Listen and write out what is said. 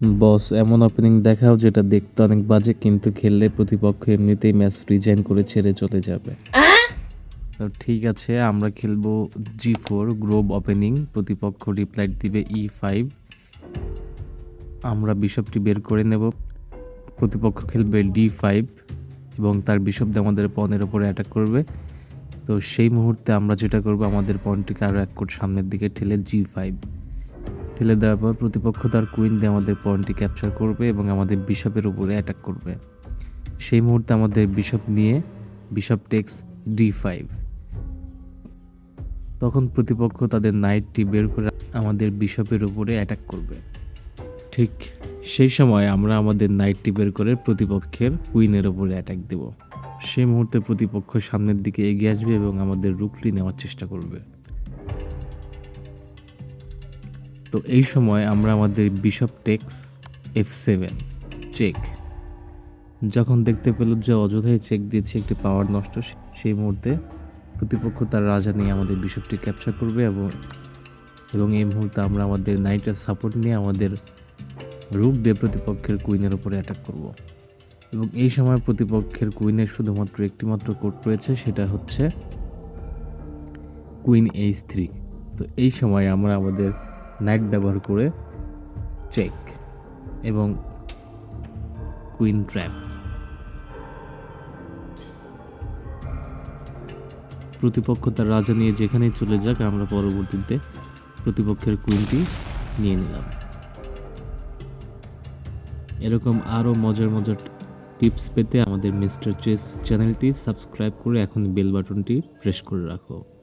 বস এমন ওপেনিং দেখাও যেটা দেখতে অনেক বাজে কিন্তু খেললে প্রতিপক্ষ এমনিতেই ম্যাচ রিজাইন করে ছেড়ে চলে যাবে। তো ঠিক আছে আমরা খেলব জি ফোর গ্রোব ওপেনিং প্রতিপক্ষ রিপ্লাইট দিবে ই ফাইভ আমরা বিশপটি বের করে নেব। প্রতিপক্ষ খেলবে ডি ফাইভ এবং তার বিশপ দিয়ে আমাদের পনেরো ওপরে অ্যাটাক করবে। তো সেই মুহূর্তে আমরা যেটা করব আমাদের পনটিকে আরও এক কোট সামনের দিকে ঠেলে জি ফাইভ ঠেলে দেওয়ার পর প্রতিপক্ষ তার কুইন দিয়ে আমাদের পয়েন্টটি ক্যাপচার করবে এবং আমাদের বিশপের উপরে অ্যাটাক করবে। সেই মুহূর্তে আমাদের বিশপ নিয়ে বিশপ টেক্স ডি ফাইভ তখন প্রতিপক্ষ তাদের নাইটটি বের করে আমাদের বিশপের উপরে অ্যাটাক করবে। ঠিক সেই সময় আমরা আমাদের নাইটটি বের করে প্রতিপক্ষের কুইনের উপরে অ্যাটাক দেব। সেই মুহূর্তে প্রতিপক্ষ সামনের দিকে এগিয়ে আসবে এবং আমাদের রুকলি নেওয়ার চেষ্টা করবে। তো এই সময় আমরা আমাদের বিশপ টেক্স এফ সেভেন চেক যখন দেখতে পেল যে অযথাই চেক দিয়েছে, একটি পাওয়ার নষ্ট সেই মুহূর্তে প্রতিপক্ষ তার রাজা নিয়ে আমাদের বিশপটি ক্যাপচার করবে এবং এবং এই মুহূর্তে আমরা আমাদের নাইটের সাপোর্ট নিয়ে আমাদের রূপ দিয়ে প্রতিপক্ষের কুইনের উপরে অ্যাটাক করব। এবং এই সময় প্রতিপক্ষের কুইনের শুধুমাত্র একটিমাত্র কোড রয়েছে, সেটা হচ্ছে কুইন এইচ থ্রি তো এই সময় আমরা আমাদের নাইট ব্যবহার করে চেক এবং কুইন ট্র্যাপ প্রতিপক্ষ তার রাজা নিয়ে যেখানেই চলে যাক, আমরা পরবর্তীতে প্রতিপক্ষের কুইনটি নিয়ে নিলাম। এরকম আরও মজার মজার টিপস পেতে আমাদের মিস্টার চেস চ্যানেলটি সাবস্ক্রাইব করে এখন বেল বাটনটি প্রেস করে রাখো।